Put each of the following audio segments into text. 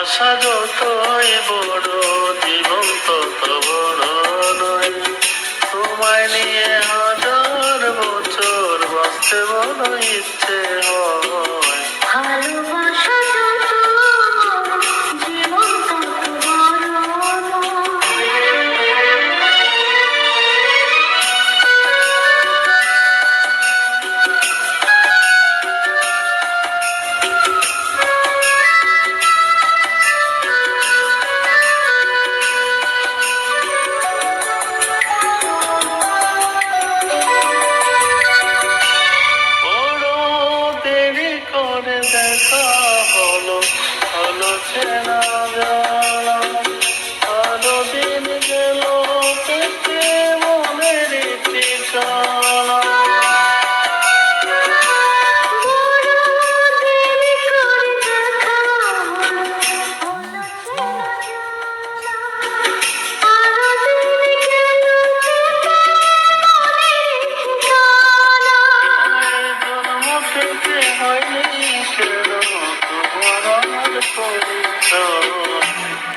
ভালোবাসা যতই বড় জীবন তত বড় নয়। তোমায় নিয়ে হাজার বছর বাঁচতে বড় ইচ্ছে হয়। দেখা হলো হলো চেনা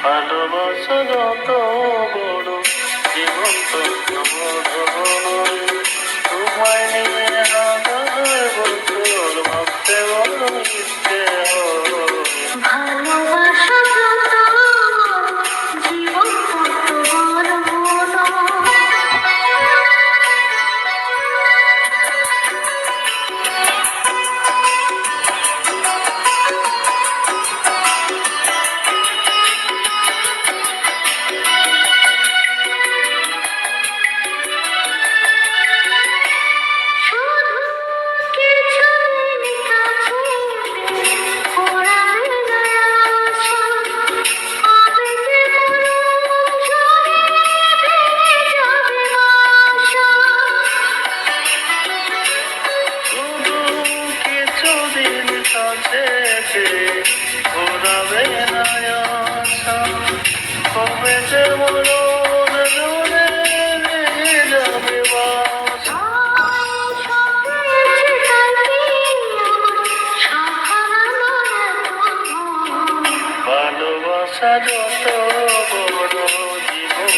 ভালোবাসা যত বড় জীবন তো তোমায় নিয়ে ভালোবাসা যত বড় জীবন